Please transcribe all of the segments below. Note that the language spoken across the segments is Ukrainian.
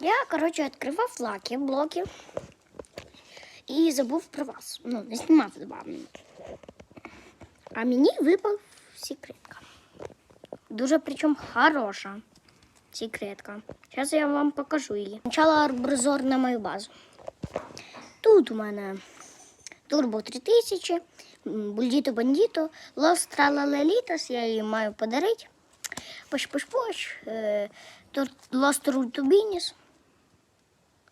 Я, коротше, відкривав лаки, блоки і забув про вас. Ну, не знімав з вами. А мені випав секретка. Дуже причому хороша секретка. Зараз я вам покажу її. Спочатку обзор на мою базу. Тут у мене Турбо 3000, Бульдіто Бандіто, Лос Тралалелітас, я її маю подарити. Пош-пош-пош, е, Тур- Лос Туртубініс,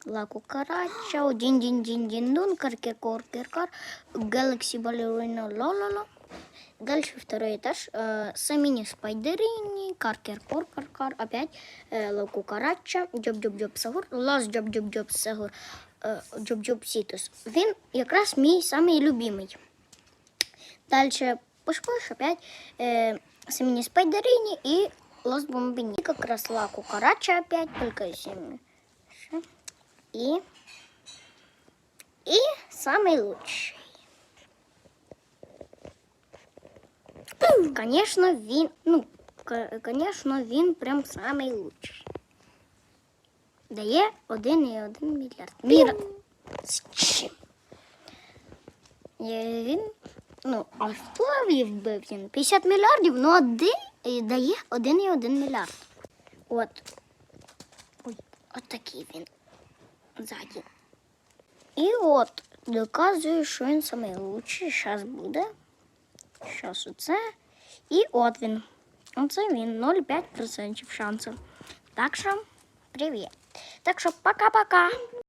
Ла Кукарача, Дін Дін Дін Дін Дун, Каркекор Киркар, Galaxy Ballerina Лололо. Дальше второй этаж. Э, Самини Спайдерини, Каркер Кор Каркар, опять э, Ла Кукарача, Джоб Джоб Джоб Сагур, Лас Джоб Джоб Джоб Сагур, е, Джоб Джоб Сітус. Він якраз мій самий любимий. Дальше Пуш-Пуш, опять э, Самини Спайдерини и Лос Бомбини. Как раз Ла Кукарача опять, только семи. И, и самый лучший. Конечно, він, ну, конечно, він прям самий лучший. Дає 1,1 мільярд. Мір з чим? Е, Він, ну, а в плаві вбив він 50 мільярдів, ну і дає 1,1 мільярд. От. Ой, от такий він ззаді. І от доказує, що він найкращий. Зараз буде. Зараз оце. І от він. Оце він 0,5% шансів. Так що, привіт. Так що пока-пока.